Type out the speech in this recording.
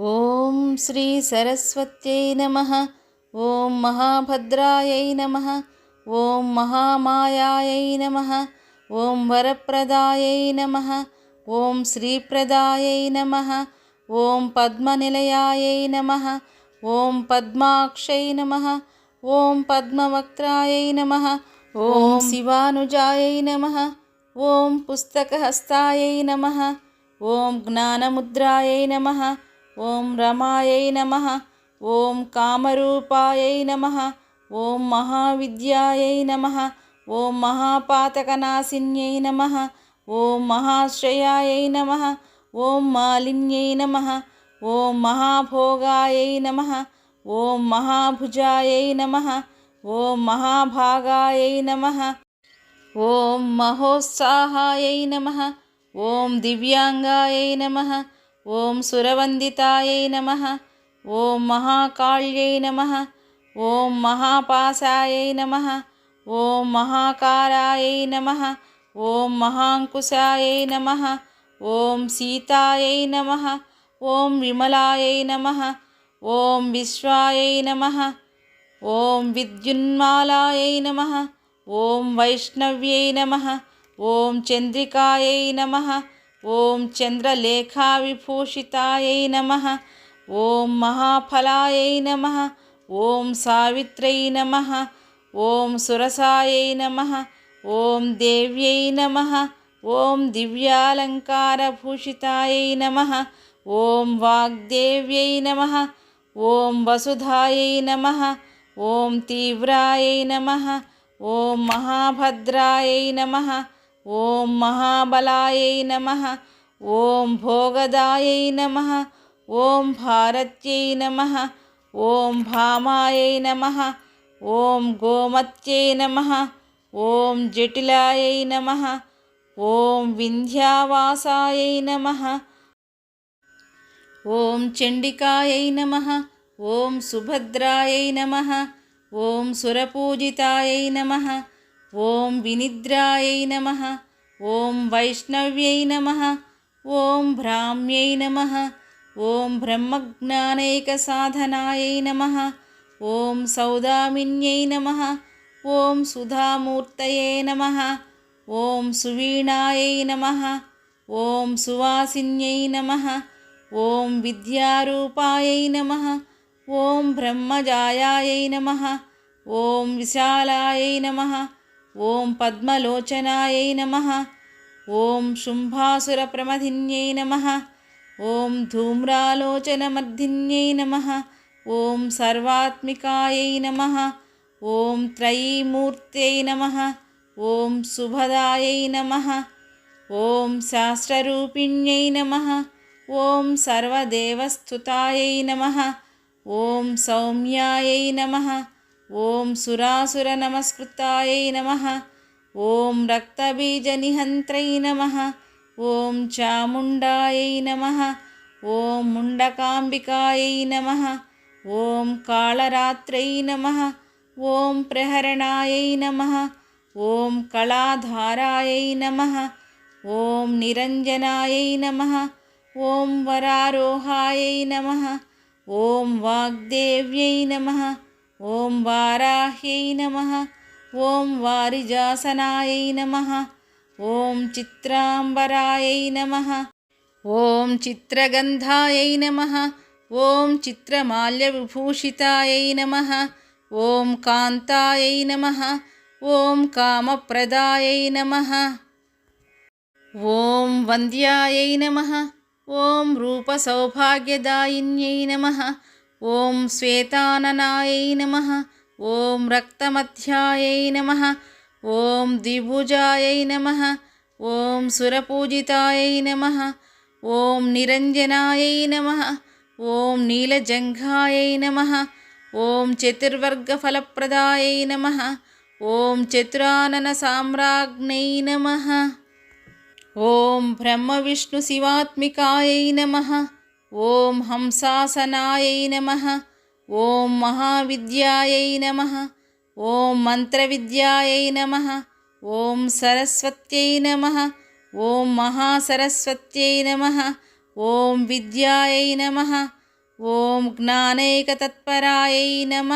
ఓం శ్రీ సరస్వత్యై నమ ఓం మహాభద్రాయై నమ ఓం మహామాయాయై నమ ఓం వరప్రదాయై నమ ఓం శ్రీప్రదాయై నమ ఓం పద్మనిలయాయై నమ ఓం పద్మాక్షై నమ ఓం పద్మవక్త్రాయై నమ ఓం శివానుజాయై నమ ఓం పుస్తకహస్తాయై నమ ఓం జ్ఞానముద్రాయై నమ ఓం రమాయై నమ ఓం కామరూపాయై నమ ఓం మహావిద్యాయై నమ ఓం మహాపాతకనాశిన్యై నమ ఓం మహాశ్రయాయై నమ ఓం మాలిన్యై నమ ఓం మహాభోగాయై నమ ఓం మహాభుజాయై నమ ఓం మహాభాగాయై నమ ఓం మహోత్సాహాయై నమ ఓం దివ్యాంగాయై నమ ॐ सुरवन्दितायै नमः ॐ महाकाल्यै नमः ॐ महापाशाय नमः ॐ महाकारायै नमः ॐ महाङ्कुशायै नमः ॐ सीतायै नमः ॐ विमलायै नमः ॐ विश्वायै नमः ॐ विद्युन्मालायै नमः ॐ वैष्णव्यै नमः ॐ चन्द्रिकायै नमः ఓం చంద్రలేఖావిభూషితాయై నమ. ఓం మహాఫలాయై నమ. ఓం సావిత్రై నమ. ఓం సురసాయై నమ. ఓం దేవ్యై నమ. ఓం దివ్యాలంకారభూషితాయై నమ. ఓం వాగ్దేవ్యై నమ. ఓం వసుధాయై నమ. ఓం తీవ్రాయై నమ. ఓం మహాభద్రాయై నమ. ఓం మహాబలాయై నమ. ఓం భోగదాయై నమ. ఓం భారత్యై నమ. ఓం భామాయై నమ. ఓం గోమత్యై నమ. ఓం జటిలాయై నమ. ఓం వింధ్యావాసాయై నమ. ఓం చండికాయై నమ. ఓం సుభద్రాయై నమ. ఓం సురపూజితాయై నమ. ఓం వినిద్రాయై నమ ఓం వైష్ణవ్యై నమ ఓం భ్రామ్యై నమ ఓం బ్రహ్మజ్ఞానైక సాధనాయై నమ ఓం సౌదామిన్యై నమ ఓం సుధామూర్తయే నమ ఓం సువీణాయై నమ ఓం సువాసిన్యై నమ ఓం విద్యారూపాయై నమ ఓం బ్రహ్మజాయాయై నమ ఓం విశాలాయై నమ ఓం పద్మలోచనాయై నమ. ఓం శుంభాసురప్రమథిన్యై నమ. ఓం ధూమ్రాలోచనమర్ధిన్యై నమ. ఓం సర్వాత్మికాయై నమ. ఓం త్రయీమూర్త్యై నమ. ఓం సుభదాయై నమ. ఓం శాస్త్రరూపిణ్యై నమ. ఓం సర్వదేవస్థుతాయై నమ. ఓం సౌమ్యాయై నమ. ॐ सुरासुरनमस्कृतायै नमः। ॐ रक्तबीजनिहन्त्रै नमः। ॐ चामुण्डायै नमः। ॐ मुण्डकाम्बिकायै नमः। ॐ कालरात्र्यै नमः। ॐ प्रहरणायै नमः। ॐ कलाधारायै नमः। ॐ निरञ्जनायै नमः। ॐ वरारोहायै नमः। ॐ वाग्देव्यै नमः। ॐ वाराह्यै नमः। ॐ वारिजासनायै नमः। ॐ चित्राम्बरायै नमः। ॐ चित्रगन्धायै नमः। ॐ चित्रमाल्यविभूषितायै नमः। ॐ कान्तायै नमः। ॐ कामप्रदायै नमः। ॐ वन्द्यायै नमः। ॐ रूपसौभाग्यदायिन्यै नमः। ఓం శ్వేతాననాయై నమ ఓం రక్తమధ్యాయై నమ ఓం ద్విభుజాయై నమ ఓం సురపూజితాయై నమ ఓం నిరంజనాయై నమ ఓం నీలజంఘాయై నమ ఓం చతుర్వర్గఫలప్రదాయై నమ ఓం చతురానన సామ్రాజ్ఞై నమ. ఓం బ్రహ్మ విష్ణు శివాత్మికాయై నమ. ఓం హంసాసనాయై నమ ఓం మహావిద్యాయై నమ ఓం మంత్రవిద్యాయై నమ ఓం సరస్వత్యై నమ ఓం మహాసరస్వత్యై నమ ఓం విద్యాయై నమ ఓం జ్ఞానైకతత్పరాయై నమ.